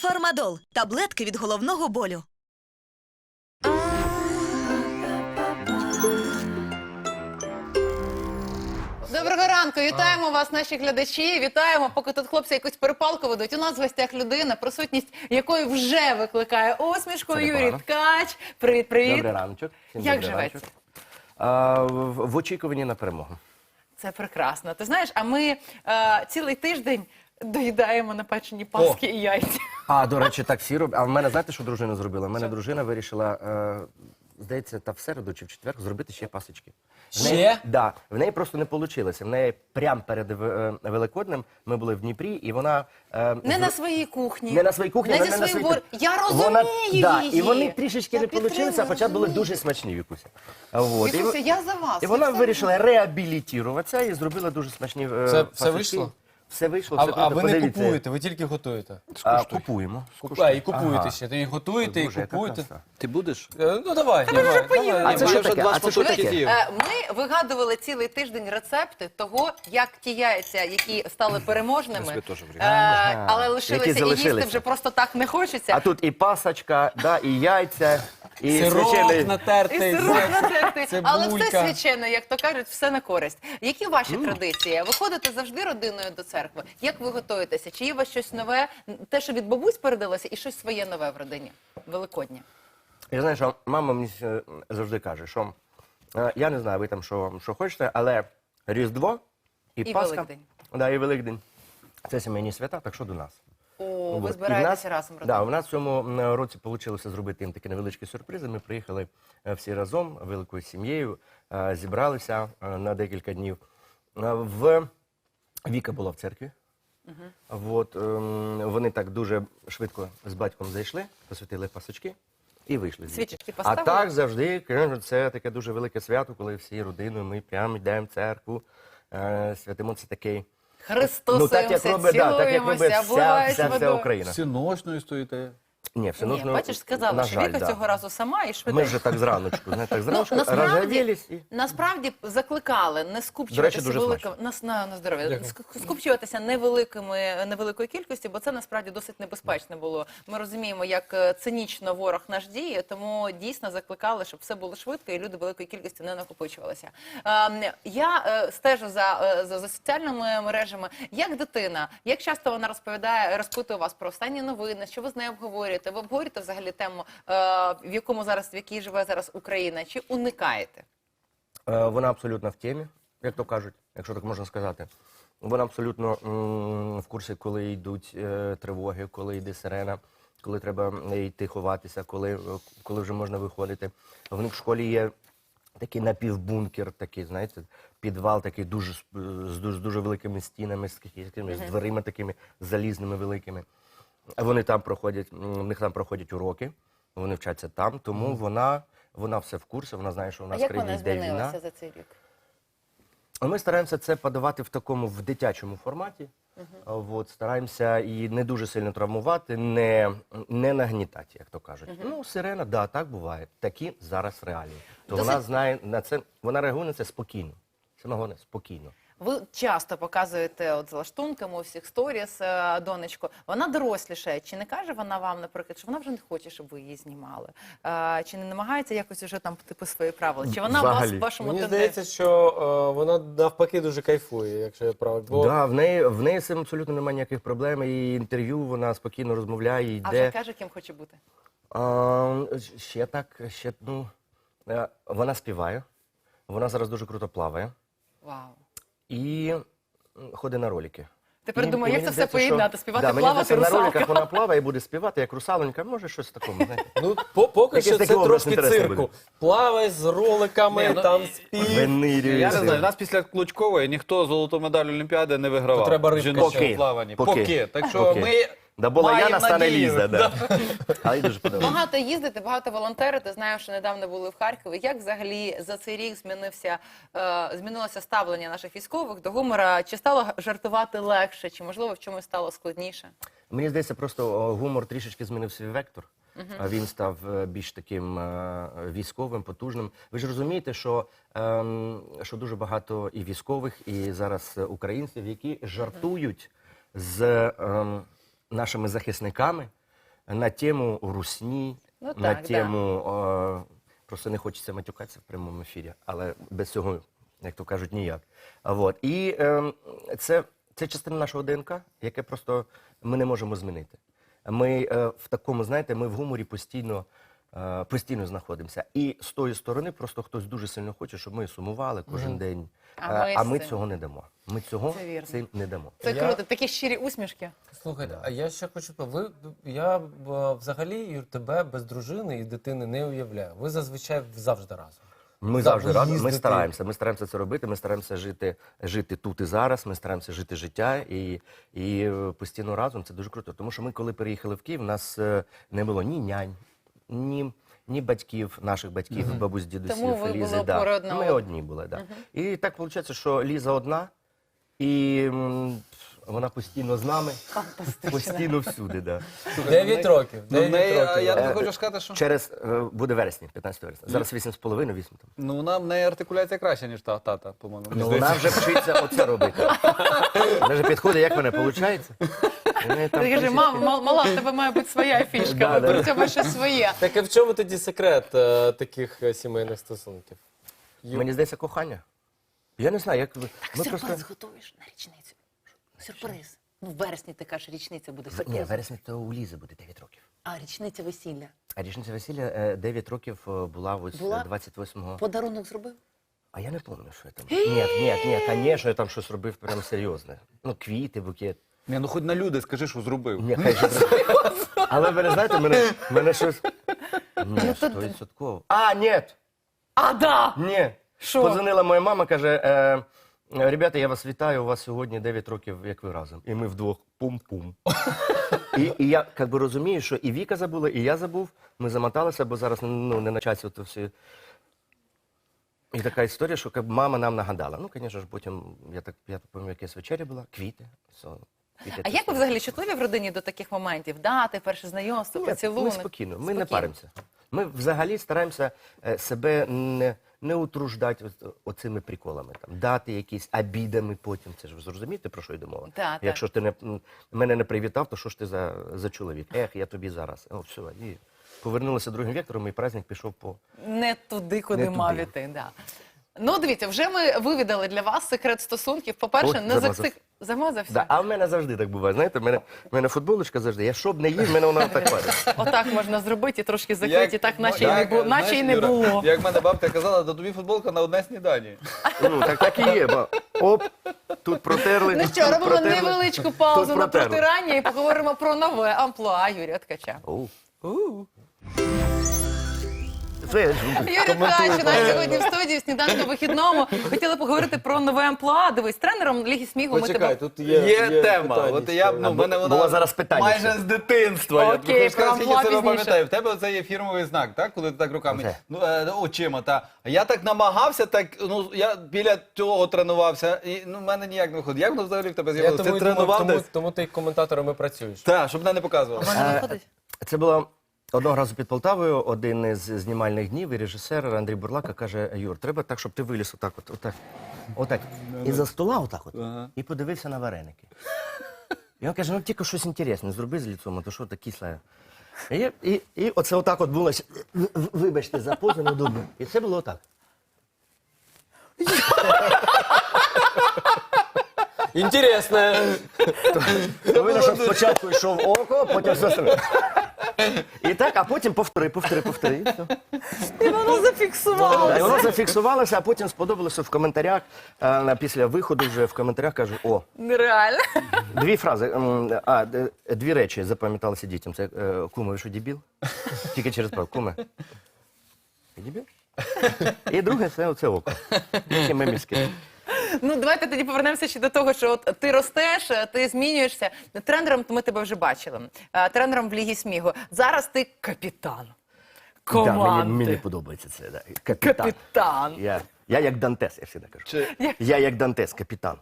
Фармадол таблетки від головного болю. Доброго ранку, вітаємо вас, наші глядачі. Вітаємо, поки тут хлопці якусь перепалку ведуть. У нас в гостях людина, присутність якої вже викликає осмішку. Це Юрій непогано. Ткач. Привіт, привіт. Добрий раночок. Всім Як добрий живеться? раночок. А, в, в очікуванні на перемогу. Це прекрасно. Ти знаєш, а ми е, цілий тиждень доїдаємо напечені паски і яйця. А, до речі, так всі роблять. А в мене знаєте, що дружина зробила? У мене дружина вирішила, е, здається, та в середу чи в четвер зробити ще пасочки. В неї, Ще? Да, в неї просто не вийшло. В неї прямо перед е, Великоднем ми були в Дніпрі, і вона е, Не зро- на своїй кухні. Не на своїй кухні, не зі на своїм своїй... бор... Я розумію Вона, да, її. І вони трішечки Я не вийшли, а підтримую, хоча були розумію. дуже смачні, Вікуся. Вот. І Вікуся, я за вас. І вона вирішила реабілітуватися і зробила дуже смачні е, Це- пасочки. вийшло? Все вийшло, А, все а круто. ви не Подивіться. купуєте, ви тільки готуєте. А, купуємо. Куп- А, і купуєте Ага. ще. І готуєте, і Боже, яка купуєте. краса. Ти будеш? Е, Ну давай, давай. давай. А це що вже таке? два А це що шматочки таке? з'їв. Е, Ми вигадували цілий тиждень рецепти того, як ті яйця, які стали переможними, собі теж е, але лишилися і їсти залишилися. вже просто так не хочеться. А тут і пасочка, да, і яйця, і Сирок священий... І натертий. сирок натерти. цибулька. Але все свячено, як то кажуть, все на користь. Які ваші традиції? Ви ходите завжди родиною до церкви? Як ви готуєтеся? Чи є у вас щось нове? Те, що від бабусь передалося, і щось своє нове в родині? Великоднє. Я знаю, що мама мені е, завжди каже, що е, я не знаю, ви там що, що хочете, але Різдво і, І Пасха, Великдень. Да, і Великдень. Це сімейні свята, так що до нас. О, ви збираєтеся разом Да, у нас в цьому році вийшло зробити їм такі невеличкі сюрпризи. Ми приїхали е, всі разом, великою сім'єю, зібралися на декілька днів. В Віка була в церкві. От, ем, вони так дуже швидко з батьком зайшли, посвятили пасочки і вийшли. звідти. Свічечки А поставили? так завжди це таке дуже велике свято, коли всі родиною ми прямо йдемо в церкву, е, святимо це такий. Христос, ну так як робить, да, так як робить вся, обливають вся, вся водою. Україна. Всіночною стоїте. Ні, все Ні, нужно, бачиш, сказала, на що жаль, Віка да. цього разу сама і Ми швидко. вже так зраночку, знаєте, так Ну, насправді, розжавілись і... насправді закликали не скупчуватися дуже великими на, на, на здоров'я, ск- скупчуватися невеликими невеликої кількості, бо це насправді досить небезпечно було. Ми розуміємо, як е, цинічно ворог наш діє, тому дійсно закликали, щоб все було швидко і люди великої кількості не накопичувалися. Е, я е, стежу за, е, за, за соціальними мережами. Як дитина, як часто вона розповідає, розпитує вас про останні новини, що ви з нею обговорюєте? Ви обговорюєте взагалі тему, е, в якому зараз в якій живе зараз Україна, чи уникаєте? Е, Вона абсолютно в темі, як то кажуть, якщо так можна сказати. Вона абсолютно в курсі, коли йдуть е, тривоги, коли йде сирена, коли треба йти ховатися, коли, коли вже можна виходити. В них в школі є такий напівбункер, такий, знаєте, підвал такий дуже з, з дуже, дуже великими стінами, з, якимись з дверима такими залізними великими. Вони там проходять, в них там проходять уроки, вони вчаться там, тому вона, вона все в курсі, вона знає, що у нас в країні йде війна. змінилася за цей рік? Ми стараємося це подавати в такому в дитячому форматі. А, От, стараємося і не дуже сильно травмувати, не, не нагнітати, як то кажуть. Ну, сирена, да, так буває. Такі зараз реалії. То Досить- вона знає на це, вона реагує на це спокійно. Саме головне, спокійно. Ви часто показуєте от з лаштунками у всіх сторіс е, донечку. Вона дорослішає. Чи не каже вона вам, наприклад, що вона вже не хоче, щоб ви її знімали? Е, Чи не намагається якось уже там типу свої правила? Чи вона у вас в вашому Мені здається, що е, вона навпаки дуже кайфує, якщо я правильно. Бо Да, в неї в неї з цим абсолютно немає ніяких проблем. І інтерв'ю вона спокійно розмовляє, А вже каже, ким хоче бути? А, ще так, ще ну е, вона співає. Вона зараз дуже круто плаває. Вау. І ходить на ролики. Тепер І- думаю, і як мені це все здається, що- поєднати? Співати, да, мені плавати, здається, на русалка. роликах вона плаває і буде співати, як русалонька, може щось в такому. знаєте. ну, по- поки Якийсь що такий це образ трошки інтересний цирку. буде. Плавай з роликами, Ні, ну, там спів. Я не знаю, нас після Клучкової ніхто золоту медаль Олімпіади не вигравав. То треба рибка жіночому ще. Поки. Поки. Так що Поки. ми Да була маємо Яна, стане надію. Ліза. Да. Але їй дуже подобається. Багато їздите, багато волонтерите. Знаю, що недавно були в Харкові. Як взагалі за цей рік змінився е, змінилося ставлення наших військових до гумора? Чи стало жартувати легше, чи можливо в чомусь стало складніше? Мені здається, просто о, гумор трішечки змінив свій вектор. А Він став е, більш таким е, військовим, потужним. Ви ж розумієте, що, ем, що дуже багато і військових, і зараз е, українців, які жартують з ем, нашими захисниками, на тему русні, Ну на так, да. тему. е, просто не хочеться матюкатися в прямому ефірі, але без цього, як то кажуть, ніяк. А Вот. І ем, це, це частина нашого ДНК, яке просто ми не можемо змінити. Ми е, в такому, знаєте, ми в гуморі постійно, е, постійно знаходимося. І з тої сторони просто хтось дуже сильно хоче, щоб ми сумували кожен день. А Е, ми а ми цього не дамо. Ми цього Це вірно. цим не дамо. Це Я- круто, такі щирі усмішки. Слухайте, а я ще хочу ви я б, взагалі Юр, тебе без дружини і дитини не уявляю. Ви зазвичай завжди разом. Ми За- завжди ви разом. Ми їздите. стараємося. Ми стараємося це робити. Ми стараємося жити, жити тут і зараз. Ми стараємося жити життя і, і е, постійно разом. Це дуже круто. Тому що ми, коли переїхали в Київ, у нас е, не було ні нянь, ні. Ні батьків, наших батьків, бабусь, дідусів, Тому ви Лізи. були да. опора одна Ми одні були, да. І так виходить, що Ліза одна, і м, вона постійно з нами, постійно всюди. Да. Дев'ять років. Ну, в Дев'ять неї, років. я Е, тобі хочу сказати, що Через е, буде вересні, 15 вересня. Зараз 8,5, 8 там. ну, вона в неї артикуляція краща, ніж та тата, по-моєму. Ну, вона вже вчиться оце робити. Вона вже підходить, як мене виходить. Ти кажи, мал- мала, в тебе має бути своя фішка, Да, да. при цьому ще своє. Так і в чому тоді секрет е, таких е, сімейних стосунків? Мені здається, кохання. Я не знаю, як ви. Ми Сюрприз просто... готуєш на річницю. Сюрприз. Ну, в вересні ти кажеш, річниця буде В- Ні, сюрприз. вересні то у Лізи буде 9 років. А, річниця весілля. А річниця весілля е, 9 років е, була ось Була? 28-го. Подарунок зробив? А я не пам'ятаю, що я там. Ні, ні, ні, звісно, я там щось робив прям серйозне. Ну, квіти, букет. Ні, ну хоч на люди скажи, що зробив. Ні, хай же. Але ви не знаєте, мене, мене щось. Ні, Ну, то- 100%. А, ні, А, да! ні. Що? Подзвонила моя мама, каже: е, ребята, я вас вітаю, у вас сьогодні 9 років, як ви разом. І ми вдвох пум-пум. І, і я як би розумію, що і Віка забула, і я забув. Ми замоталися, бо зараз ну, не на часі то все. І така історія, що як мама нам нагадала. Ну, звісно ж, потім, я так, я пам'ятаю, якась вечеря була, квіти. все, квіти А це як ви все. взагалі чутливі в родині до таких моментів? Дати, перше знайомство, Ні, поцілунок? Ми спокійно, ми не паримося. Ми взагалі стараємося е, себе не, не утруждати оцими приколами. Там, дати якісь обідами потім. Це ж ви зрозумієте, про що йде мова? Так. Якщо ти не, мене не привітав, то що ж ти за, за чоловік? Ех, я тобі зараз. О, все, і повернулися другим вектором, і праздник пішов по. Не туди, куди Не мав туди. іти. Да. Ну, дивіться, вже ми вивідали для вас секрет стосунків. По-перше, Ой, не замазав. зацик... Замазався? Да, а в мене завжди так буває. Знаєте, в мене, в мене футболочка завжди. Я щоб не їв, в мене вона так парить. Отак можна зробити і трошки закриті, так наче, й не, як, було, наче й знаєш, не Юра, було. Як мене бабця казала, до тобі футболка на одне снідання. Ну, так, так і є. Бо, оп, тут протерли. Ну що, тут робимо протерли. невеличку паузу Тут на протерли. протирання і поговоримо про нове амплуа Юрія Ткача. Оу. Це ж Юрій Ткач у нас сьогодні в студії в сніданку вихідному. Хотіли поговорити про нове амплуа. Дивись, тренером Ліги сміху ми Почекай, тебе... тут є, Є, тема. питання От ще. я, ну, в мене вона Було зараз питання майже ще. з дитинства. Я Окей, хочу сказати, про скільки амплуа пізніше. пам'ятаю. В тебе оце є фірмовий знак, так? Коли ти так руками, Оце. ну, е, очима. Та. А я так намагався, так, ну, я біля цього тренувався, і ну, в мене ніяк не виходить. Як воно взагалі в тебе Я з'явилося? тому, Ти тому, тренував тому, десь? тому ти коментатором і працюєш. Так, щоб мене не. Вона виходить? Це було одного разу під Полтавою, один із знімальних днів, і режисер Андрій Бурлака каже: Юр, треба так, щоб ти виліз отак, от, отак, отак. І за стола отак от, Ага. і подивився на вареники. І він каже, ну тільки щось інтересне, зроби з ліцом, а то що таке кисле. І, і, і оце отак от було, вибачте, за позу неудобно. І це було отак. Інтересно. Ну, видно, спочатку йшов око, потім все. І так, а потім повтори, повтори, повтори. і все. І воно. І воно зафіксувалося, а потім сподобалося в коментарях. е, Після виходу вже в коментарях кажу: о, Нереально. дві фрази. м, А, д- дві речі запам'яталися дітям. Це е, куме, ви що дебіл? Тільки через право. Куме. Ти дебіл? І друге це оце око. Таке мемівське. Ну, давайте тоді повернемося ще до того, що от ти ростеш, е, ти змінюєшся. Тренером ми тебе вже бачили. Е, Тренером в Лігі сміху. Зараз ти капітан. Да, мені, мені подобається це. Да. Капітан. Капітан. Я, я як Дантес, я завжди кажу. Чи... Я як Дантес, капітан.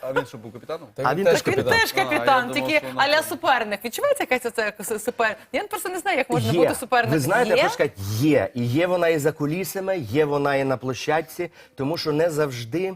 А він що був капітаном? А він теж Він капітан. теж А, я капітан, думав, тільки вона аля суперник. Відчувається якась оце супер? Я просто не знаю, як можна є. бути суперником. Ви знаєте, я хочу сказати, є. І є вона і за кулісами, є вона і на площадці, тому що не завжди,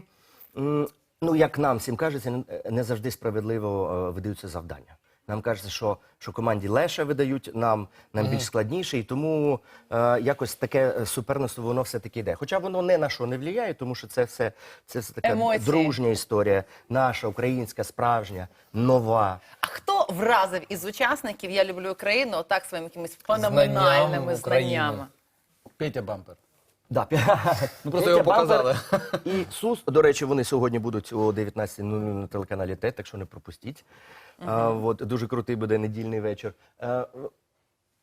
ну як нам всім кажеться, не- завжди справедливо е, видаються завдання. Нам кажеться, що, що команді легше видають, нам, нам більш складніше, і тому е, якось таке е, суперництво воно все-таки йде. Хоча воно не на що не впливає, тому що це все, це все така Емоції. дружня історія, наша, українська, справжня, нова. А хто вразив із учасників Я люблю Україну так своїми якимись феноменальними України. знаннями? Петя Бампер. Да, Ну, просто його показали. І Сус, до речі, вони сьогодні будуть о 19.00 на телеканалі ТЕТ, так що не пропустіть. А, от, дуже крутий буде недільний вечір. Е,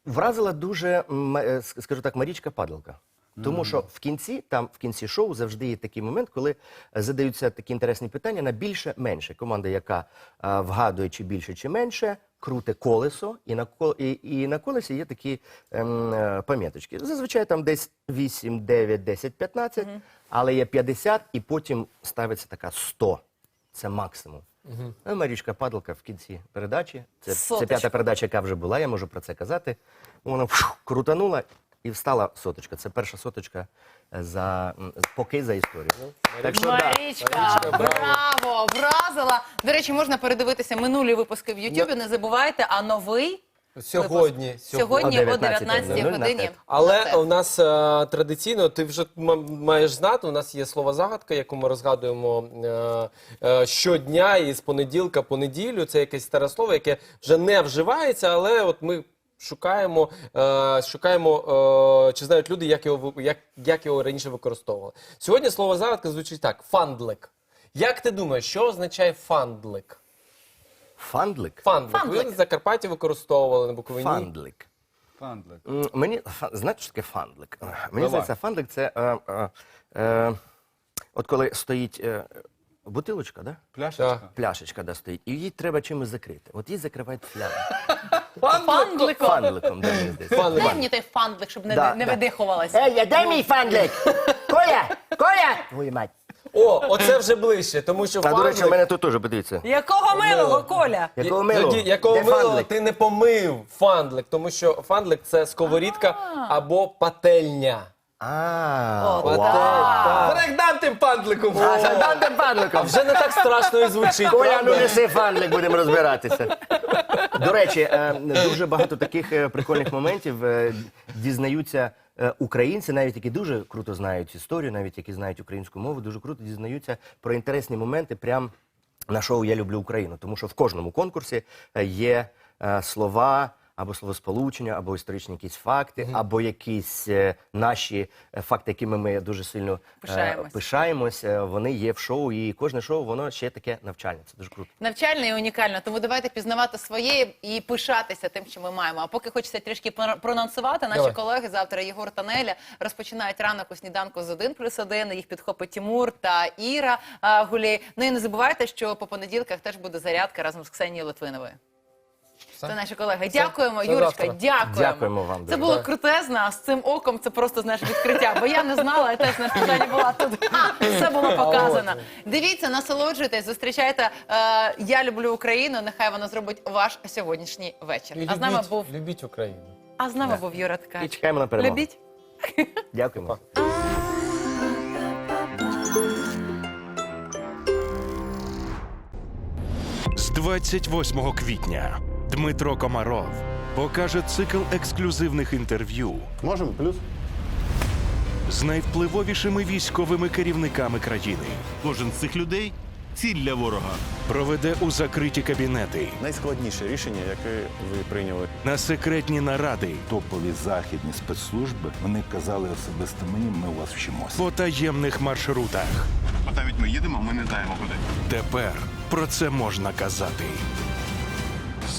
вразила дуже, м, е, скажу так, Марічка Падалка. Тому що в кінці, там в кінці шоу завжди є такий момент, коли е, задаються такі інтересні питання на більше-менше. Команда, яка е, вгадує чи більше, чи менше, круте колесо, і на кол і, і на колесі є такі ем, е, пам'яточки. Зазвичай там десь 8, 9, 10, 15, але є 50, і потім ставиться така 100. Це максимум. Ну, Марічка Падалка в кінці передачі. Це, це Соточку. п'ята передача, яка вже була, я можу про це казати. Вона фух, крутанула і встала соточка. Це перша соточка е, за поки за історію. Так що да. Марічка, браво, вразила. До речі, можна передивитися минулі випуски в Ютубі. Не забувайте, а новий Сьогодні. сьогодні О о 19:00 19 годині. Але у нас е, традиційно, ти вже маєш знати, у нас є слово загадка, яку ми розгадуємо е, е, щодня і з понеділка по неділю. Це якесь старе слово, яке вже не вживається, але от ми. Шукаємо, е, шукаємо, е, чи знають люди, як його, як, як його раніше використовували. Сьогодні слово загадка звучить так: фандлик. Як ти думаєш, що означає фандлик? Фандлик. Фандлик. Фандлик. Ви в Закарпатті використовували на Буковині. Фандлик. Фандлик. М, Мені фа- знаєте, що таке фандлик? Мені Давай. здається, фандлик це е, е, е, от коли стоїть е, бутилочка, да? Пляшечка. пляшечка да, стоїть, і її треба чимось закрити. От її закривають флягу. Фандликом. Фандликом, да, мені здається. Фандлик. Дай мені той фандлик, щоб не, Да, не да. видихувалася. Ей, дай мій фандлик! Коля! Коля! Твою мать. О, оце вже ближче, тому що А до речі, у мене тут теж, подивіться. Якого милого, Коля? Якого Тоді, якого Де милого фандлик? ти не помив фандлик, тому що фандлик це сковорідка або пательня. А, О, вау. так. Перегнав тим фандликом. А, задам фандликом. Вже не так страшно і звучить. Коля, ну правда? неси фандлик, будемо розбиратися. До речі, е, дуже багато таких е, прикольних моментів е, дізнаються е, українці, навіть які дуже круто знають історію, навіть які знають українську мову, дуже круто дізнаються про інтересні моменти прямо на шоу Я люблю Україну. Тому що в кожному конкурсі е, є е, слова. Або словосполучення, або історичні якісь факти, або якісь е, наші е, факти, якими ми дуже сильно е, Пишаємось. пишаємось. е, Вони є в шоу, і кожне шоу воно ще таке навчальне. Це дуже круто. Навчальне і унікально, тому давайте пізнавати своє і пишатися тим, що ми маємо. А поки хочеться трішки проанонсувати, наші Давай. колеги завтра Єгор та Неля розпочинають ранок у сніданку з 1 плюс 1. Їх підхопить Тимур та Іра а, Гулєй. Ну і не забувайте, що по понеділках теж буде зарядка разом з Ксенією Литвиновою. Все? Це наші колеги. Дякуємо, Це Юрочка. завтра. Дякуємо. Дякуємо вам Це дуже. було Так. крутезно. А з цим оком це просто знаєш відкриття. Бо я не знала, я теж на питання була тут. Все було показано. Дивіться, насолоджуйтесь, зустрічайте. Е, я люблю Україну. Нехай вона зробить ваш сьогоднішній вечір. І А з нами любіть, був любіть Україну. а з нами був Юра І Ткач. чекаємо на перемогу. Любіть. Дякуємо. З 28 квітня Дмитро Комаров покаже цикл ексклюзивних інтерв'ю Можемо плюс? з найвпливовішими військовими керівниками країни. Кожен з цих людей ціль для ворога. Проведе у закриті кабінети Найскладніше рішення, яке ви прийняли. на секретні наради Топові західні спецслужби вони казали особисто мені, ми у вас вчимося. по таємних маршрутах. А навіть ми їдемо, ми не знаємо куди. Тепер про це можна казати.